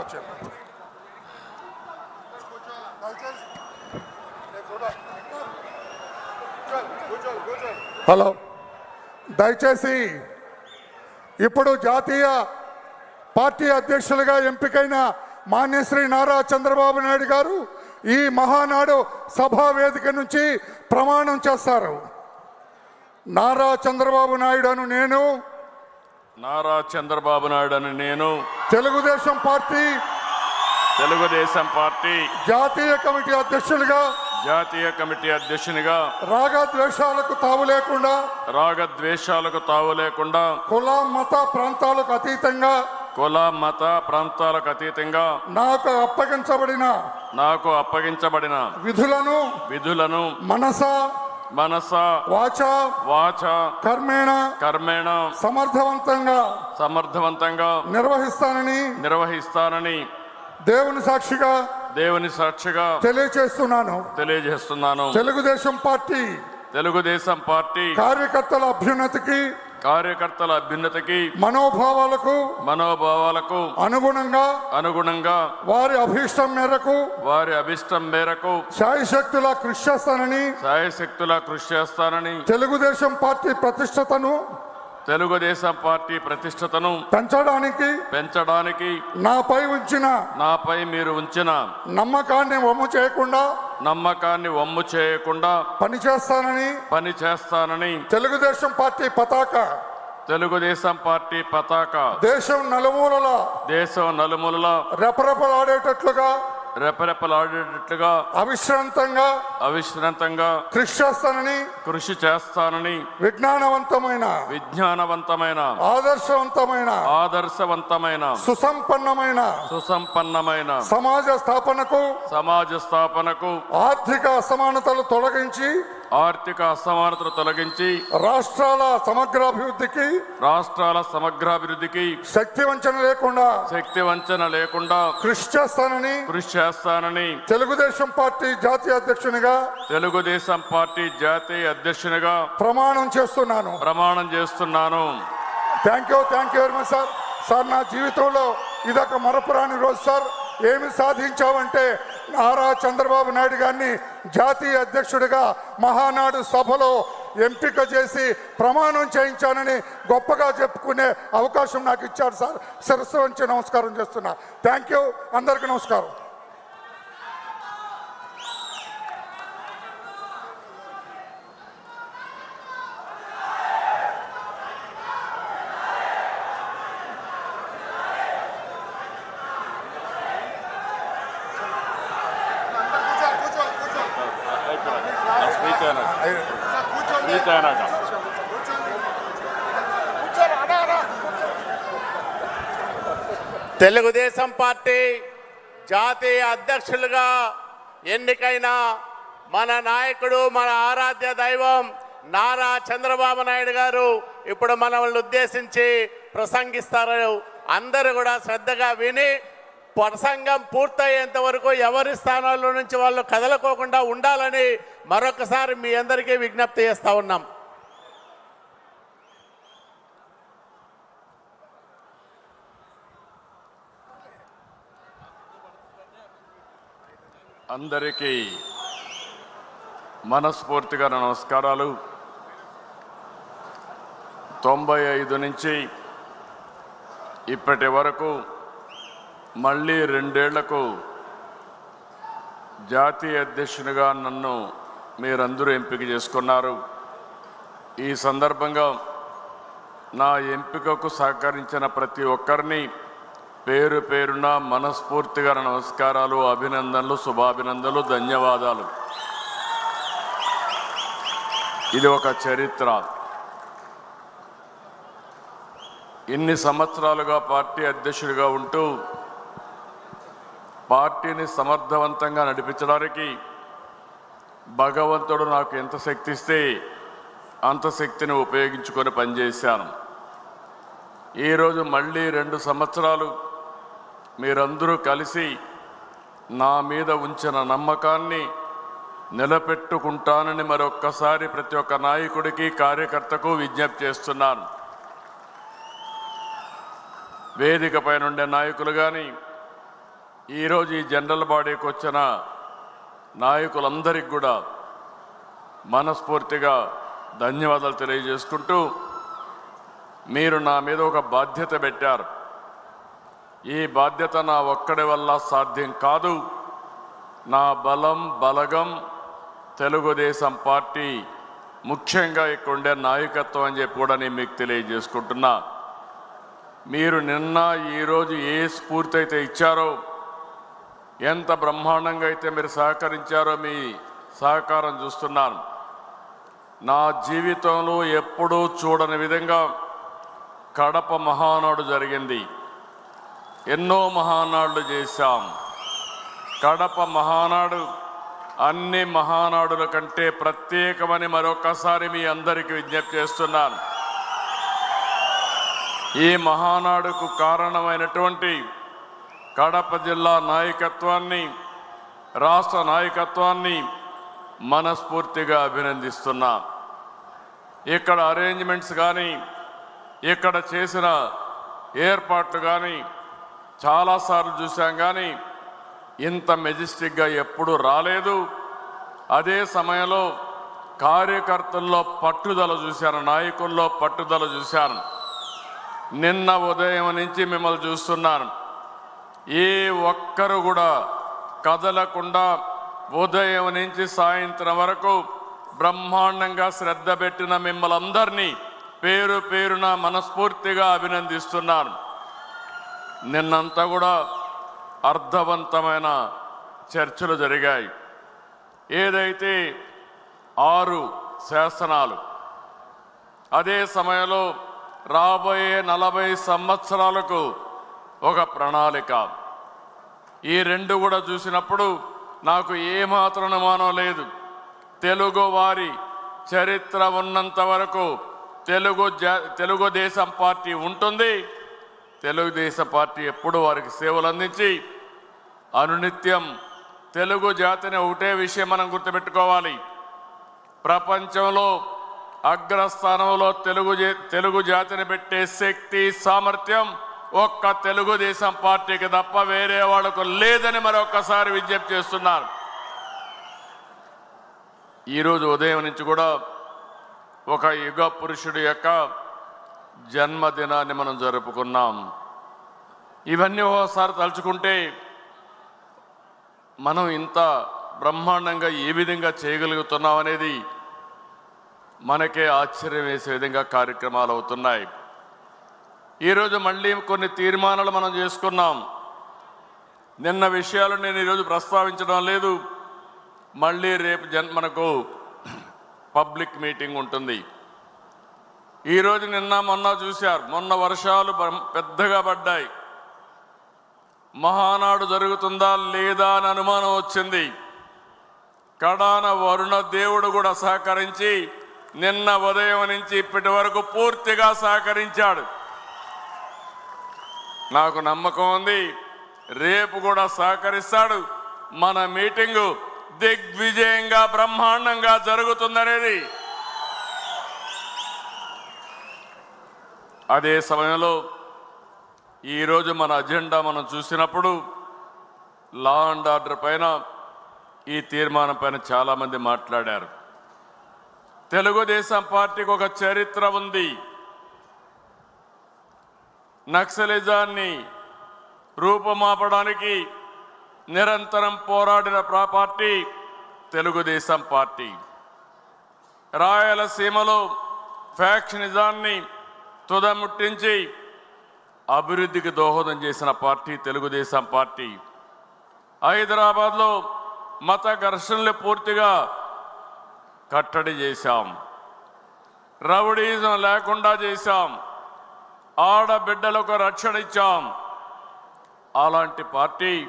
వచ్చాను హలో దయచేసి ఇప్పుడు జాతీయ పార్టీ అధ్యక్షులుగా ఎంపికైన మాన్యశ్రీ నారా చంద్రబాబు నాయుడు గారు ఈ మహానాడు సభా వేదిక నుంచి ప్రమాణం చేస్తారు. నారా చంద్రబాబు నాయుడు అను నేను నారా చంద్రబాబు నాయుడు అని నేను. తెలుగుదేశం పార్టీ తెలుగుదేశం పార్టీ జాతీయ కమిటీ అధ్యక్షులుగా జాతీయ కమిటీ అధ్యక్షునిగా రాగద్వేషాలకు తావు లేకుండా రాగద్వేషాలకు తావు లేకుండా కుల మత ప్రాంతాలకు అతీతంగా కుల మత ప్రాంతాలకు అతీతంగా నాకు అప్పగించబడిన నాకు అప్పగించబడిన విధులను విధులను మనస మనస వాచ వాచ కర్మేణ కర్మేణ సమర్థవంతంగా సమర్థవంతంగా నిర్వహిస్తానని నిర్వహిస్తానని దేవుని సాక్షిగా దేవుని సాక్షిగా తెలియచేస్తున్నాను. తెలియజేస్తున్నాను. తెలుగుదేశం పార్టీ తెలుగుదేశం పార్టీ కార్యకర్తల అభ్యున్నతికి కార్యకర్తల అభ్యున్నతికి మనోభావాలకు మనోభావాలకు అనుగుణంగా అనుగుణంగా వారి అభీష్టం మేరకు వారి అభిష్టం మేరకు శాయశక్తుల కృషి చేస్తానని సాయశక్తులా కృషి చేస్తానని తెలుగుదేశం పార్టీ ప్రతిష్టతను తెలుగుదేశం పార్టీ ప్రతిష్టతను పెంచడానికి పెంచడానికి నాపై ఉంచిన నాపై మీరు ఉంచిన నమ్మకాన్ని వమ్ము చేయకుండా నమ్మకాన్ని వమ్ము చేయకుండా పనిచేస్తానని పని చేస్తానని తెలుగుదేశం పార్టీ పతాక. తెలుగుదేశం పార్టీ పతాక. దేశం నలుమూలల. దేశం నలుమూలల. రెపరెపలాడేటట్లుగా రెపరెపలాడేటట్లుగా అవిశ్రాంతంగా అవిశ్రాంతంగా కృషి చేస్తానని కృషి చేస్తానని విజ్ఞానవంతమైన విజ్ఞానవంతమైన ఆదర్శవంతమైన ఆదర్శవంతమైన సుసంపన్నమైన సుసంపన్నమైన సమాజ స్థాపనకు సమాజ స్థాపనకు ఆర్థిక అసమానతలు తొలగించి ఆర్థిక అసమానతలు తొలగించి రాష్ట్రాల సమగ్రాభివృద్ధికి రాష్ట్రాల సమగ్రాభివృద్ధికి శక్తి వంచన లేకుండా శక్తి వంచన లేకుండా కృషి చేస్తానని కృషి చేస్తానని తెలుగుదేశం పార్టీ జాతీయ అధ్యక్షునిగా తెలుగుదేశం పార్టీ జాతీయ అధ్యక్షునిగా ప్రమాణం చేస్తున్నాను. ప్రమాణం చేస్తున్నాను. Thank you thank you very much sir sir నా జీవితంలో ఇదొక మరపురాని రోజు సార్ ఏమి సాధించావంటే నారా చంద్రబాబు నాయుడు గారిని జాతీయ అధ్యక్షుడిగా మహానాడు సభలో ఎంపిక చేసి ప్రమాణం చేయించానని గొప్పగా చెప్పుకునే అవకాశం నాకు ఇచ్చారు సార్. శిరస్సు నమస్కారం చేస్తున్నా. థ్యాంక్ యూ అందరికీ నమస్కారం. తెలుగుదేశం పార్టీ జాతీయ అధ్యక్షులుగా ఎన్నికైన మన నాయకుడు మన ఆరాధ్య దైవం నారా చంద్రబాబు నాయుడు గారు ఇప్పుడు మనల్ని ఉద్దేశించి ప్రసంగిస్తారు. అందరూ కూడా శ్రద్ధగా విని ప్రసంగం పూర్తయ్యేంత వరకు ఎవరి స్థానాల్లో నుంచి వాళ్ళు కదలకోకుండా ఉండాలని మరొకసారి మీ అందరికీ విజ్ఞప్తి చేస్తూ ఉన్నాం. అందరికీ మనస్ఫూర్తిగా నమస్కారాలు. తొంభై ఐదు నుంచి ఇప్పటి వరకు మళ్ళీ రెండేళ్ళకు జాతీయ అధ్యక్షునిగా నన్ను మీరందరూ ఎంపిక చేసుకున్నారు. ఈ సందర్భంగా నా ఎంపికకు సహకరించిన ప్రతి ఒక్కరిని పేరు పేరున మనస్ఫూర్తిగా నమస్కారాలు అభినందనలు శుభాభినందనలు ధన్యవాదాలు. ఇది ఒక చరిత్ర. ఇన్ని సంవత్సరాలుగా పార్టీ అధ్యక్షుడిగా ఉంటూ పార్టీని సమర్థవంతంగా నడిపించడానికి భగవంతుడు నాకు ఎంత శక్తి ఇస్తే అంత శక్తిని ఉపయోగించుకొని పనిచేశాను. ఈరోజు మళ్ళీ రెండు సంవత్సరాలు మీరందరూ కలిసి నా మీద ఉంచిన నమ్మకాన్ని నిలబెట్టుకుంటానని మరొక్కసారి ప్రతి ఒక్క నాయకుడికి కార్యకర్తకు విజ్ఞప్తి చేస్తున్నాను. వేదిక పైన ఉండే నాయకులు కానీ ఈరోజు ఈ జనరల్ బాడీకి వచ్చిన నాయకులందరికీ కూడా మనస్ఫూర్తిగా ధన్యవాదాలు తెలియజేసుకుంటూ మీరు నా మీద ఒక బాధ్యత పెట్టారు. ఈ బాధ్యత నా ఒక్కడి వల్ల సాధ్యం కాదు. నా బలం బలగం తెలుగుదేశం పార్టీ ముఖ్యంగా ఇక్కడ ఉండే నాయకత్వం అని చెప్పి కూడా నేను మీకు తెలియజేసుకుంటున్నా. మీరు నిన్న ఈరోజు ఏ స్ఫూర్తి అయితే ఇచ్చారో ఎంత బ్రహ్మాండంగా అయితే మీరు సహకరించారో మీ సహకారం చూస్తున్నాను. నా జీవితంలో ఎప్పుడూ చూడని విధంగా కడప మహానాడు జరిగింది. ఎన్నో మహానాడులు చేశాం. కడప మహానాడు అన్ని మహానాడుల కంటే ప్రత్యేకమని మరొకసారి మీ అందరికీ విజ్ఞప్తి చేస్తున్నాను. ఈ మహానాడుకు కారణమైనటువంటి కడప జిల్లా నాయకత్వాన్ని రాష్ట్ర నాయకత్వాన్ని మనస్ఫూర్తిగా అభినందిస్తున్నా. ఇక్కడ అరేంజ్మెంట్స్ కానీ ఇక్కడ చేసిన ఏర్పాట్లు కానీ చాలాసార్లు చూసాం కానీ ఇంత మెజెస్టిక్గా ఎప్పుడూ రాలేదు. అదే సమయంలో కార్యకర్తల్లో పట్టుదల చూశాను నాయకుల్లో పట్టుదల చూశాను. నిన్న ఉదయం నుంచి మిమ్మల్ని చూస్తున్నాను. ఏ ఒక్కరు కూడా కదలకుండా ఉదయం నుంచి సాయంత్రం వరకు బ్రహ్మాండంగా శ్రద్ధ పెట్టిన మిమ్మల్ని అందరినీ పేరు పేరున మనస్ఫూర్తిగా అభినందిస్తున్నాను. నిన్నంతా కూడా అర్థవంతమైన చర్చలు జరిగాయి. ఏదైతే ఆరు శాసనాలు అదే సమయంలో రాబోయే నలభై సంవత్సరాలకు ఒక ప్రణాళిక. ఈ రెండు కూడా చూసినప్పుడు నాకు ఏమాత్రం అనుమానం లేదు. తెలుగు వారి చరిత్ర ఉన్నంత వరకు తెలుగు జా తెలుగుదేశం పార్టీ ఉంటుంది. తెలుగుదేశం పార్టీ ఎప్పుడు వారికి సేవలు అందించి అనునిత్యం తెలుగు జాతిని ఒకటే విషయం మనం గుర్తుపెట్టుకోవాలి. ప్రపంచంలో అగ్రస్థానంలో తెలుగు జే- తెలుగు జాతిని పెట్టే శక్తి సామర్థ్యం ఒక్క తెలుగుదేశం పార్టీకి తప్ప వేరే వాళ్ళకు లేదని మరొకసారి విజ్ఞప్తి చేస్తున్నారు. ఈరోజు ఉదయం నుంచి కూడా ఒక యుగ పురుషుడి యొక్క జన్మదినాన్ని మనం జరుపుకున్నాం. ఇవన్నీ ఒకసారి తలుచుకుంటే మనం ఇంత బ్రహ్మాండంగా ఏ విధంగా చేయగలుగుతున్నాం అనేది మనకే ఆశ్చర్యం వేసే విధంగా కార్యక్రమాలు అవుతున్నాయి. ఈరోజు మళ్ళీ కొన్ని తీర్మానాలు మనం చేసుకున్నాం. నిన్న విషయాలు నేను ఈరోజు ప్రస్తావించడం లేదు. మళ్ళీ రేపు జన్ మనకు పబ్లిక్ మీటింగ్ ఉంటుంది. ఈరోజు నిన్న మొన్న చూశారు. మొన్న వర్షాలు పెద్దగా పడ్డాయి. మహానాడు జరుగుతుందా లేదా అని అనుమానం వచ్చింది. కడాన వరుణ దేవుడు కూడా సహకరించి నిన్న ఉదయం నుంచి ఇప్పటి వరకు పూర్తిగా సహకరించాడు. నాకు నమ్మకం ఉంది. రేపు కూడా సహకరిస్తాడు. మన మీటింగు దిగ్విజయంగా బ్రహ్మాండంగా జరుగుతుందనేది. అదే సమయంలో ఈరోజు మన అజెండా మనం చూసినప్పుడు లా అండ్ ఆర్డర్ పైన ఈ తీర్మానం పైన చాలామంది మాట్లాడారు. తెలుగుదేశం పార్టీకి ఒక చరిత్ర ఉంది. నక్సలిజాన్ని రూపుమాపడానికి నిరంతరం పోరాడిన ప్రా పార్టీ తెలుగుదేశం పార్టీ. రాయలసీమలో ఫ్యాక్షనిజాన్ని తుదముట్టించి అభివృద్ధికి దోహదం చేసిన పార్టీ తెలుగుదేశం పార్టీ. హైదరాబాద్లో మత ఘర్షణలు పూర్తిగా కట్టడి చేశాం. రౌడీజం లేకుండా చేశాం. ఆడబిడ్డలకు రక్షణ ఇచ్చాం. అలాంటి పార్టీ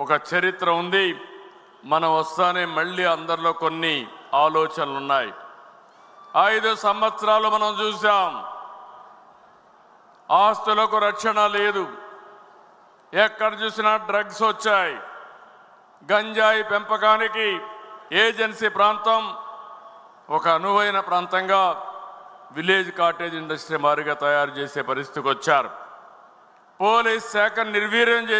ఒక చరిత్ర ఉంది. మనం వస్తానే మళ్ళీ అందరిలో కొన్ని ఆలోచనలు ఉన్నాయి ఐదు సంవత్సరాలు మనం చూసాం ఆస్తులకు రక్షణ లేదు. ఎక్కడ చూసినా డ్రగ్స్ వచ్చాయి. గంజాయి పెంపకానికి ఏజెన్సీ ప్రాంతం ఒక అనువైన ప్రాంతంగా విలేజ్ కాటేజ్ ఇండస్ట్రీ మారిగా తయారు చేసే పరిస్థితికి వచ్చారు. పోలీస్ శాఖ నిర్వీర్యం